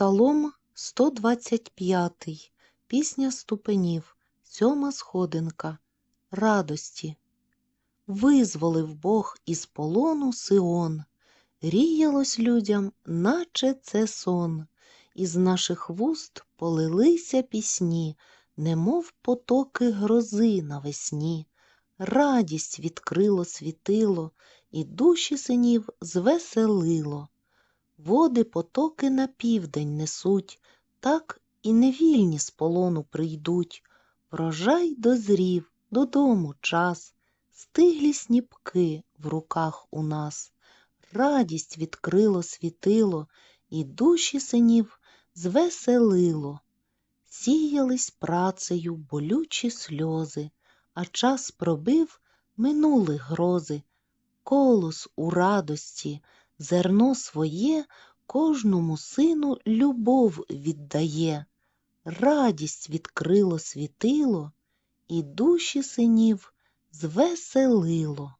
Псалом 125, пісня ступенів, сьома сходинка, радості. Визволив Бог із полону Сион, ріялось людям, наче це сон, із наших вуст полилися пісні, немов потоки грози навесні. Радість відкрило світило, і душі синів звеселило. Води потоки на південь несуть, так і невільні з полону прийдуть. Врожай дозрів, додому час, стиглі сніпки в руках у нас. Радість відкрило світило, і душі синів звеселило. Сіялись працею болючі сльози, а час пробив минули грози. Колос у радості, зерно своє кожному сину любов віддає. Радість відкрило світило, і душі синів звеселило.